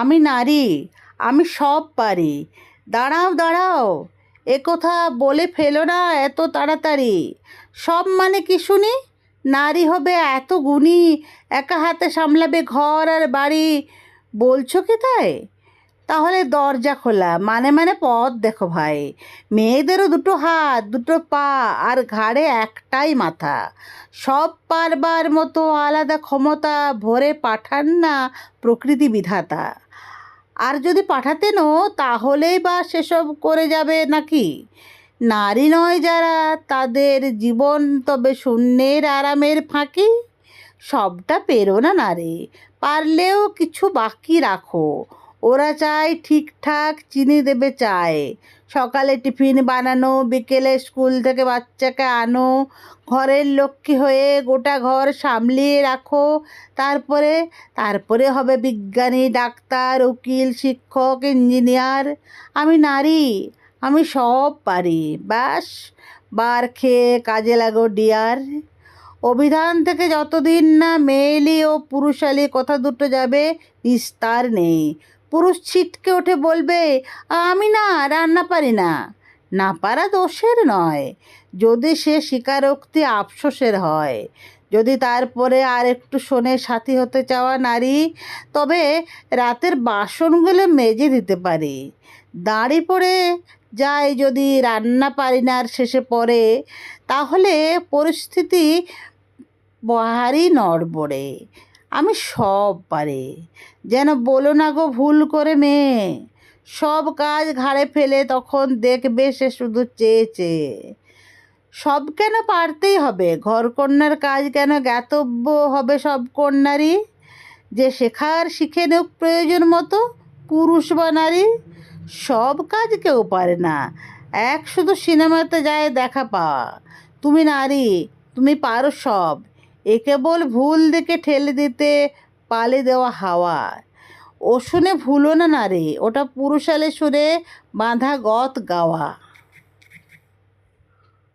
আমি নারী, আমি সব পারি। দাঁড়াও দাঁড়াও, এ কথা বলে ফেলো না এত তাড়াতাড়ি। সব মানে কি শুনি? নারী হবে এত গুণী, একা হাতে সামলাবে ঘর আর বাড়ি। বলছো কি তাই? তাহলে দরজা খোলা। মানে মানে পথ দেখো ভাই। মেয়েদেরও দুটো হাত, দুটো পা, আর ঘাড়ে একটাই মাথা। সব পারবার মতো আলাদা ক্ষমতা ভরে পাঠান না প্রকৃতি বিধাতা। আর যদি পাঠাতেনও তাহলেই বা সেসব করে যাবে নাকি? নারী নয় যারা, তাদের জীবন তবে শূন্যের আরামের ফাঁকি। সবটা পেরো না নারী, পারলেও কিছু বাকি রাখো। ওরা চায় ঠিকঠাক চিনি দেবে চায়। সকালে টিফিন বানানো, বিকেলে স্কুল থেকে বাচ্চাকে আনো, ঘরের লক্ষ্মী হয়ে গোটা ঘর সামলিয়ে রাখো। তারপরে তারপরে হবে বিজ্ঞানী, ডাক্তার, উকিল, শিক্ষক, ইঞ্জিনিয়ার। আমি নারী, আমি সব পারি, ব্যাস। বার খেয়ে কাজে লাগো, ডিয়ার। অভিধান থেকে যতদিন না মেয়েলি ও পুরুষালি, কথা দুটো যাবে, বিস্তার নেই। পুরুষ ছিটকে ওঠে বলবে, আমি না রান্না পারি না। না পারা দোষের নয়। যদি সে স্বীকারোক্তি আফসোসের হয়, যদি তারপরে আর একটু শোনে সাথী হতে চাওয়া নারী, তবে রাতের বাসনগুলো মেজে দিতে পারি। দাঁড়ি পড়ে যায় যদি রান্না পারি না আর শেষে পড়ে, তাহলে পরিস্থিতি ভারী নড়বড়ে। আমি সব পারি। যেন বলো না গো ভুল করে মেয়ে। সব কাজ ঘাড়ে ফেলে তখন দেখবে সে শুধু চেয়ে চেয়ে। সব কেন পারতেই হবে? ঘরকন্যার কাজ কেন জ্ঞাতব্য হবে সব কন্যারই? যে শেখার শিখে নেওক প্রয়োজন মতো পুরুষ বা নারী, সব কাজ কেউ পারে না। এক শুধু সিনেমাতে যায় দেখা পাওয়া। তুমি নারী, তুমি পারো সব। এ কেবল ভুল দিকে ঠেলে দিতে পালে দেওয়া হাওয়া। ও শুনে ভুলো না রে ওটা পুরুষালে সুরে বাঁধা গত গাওয়া।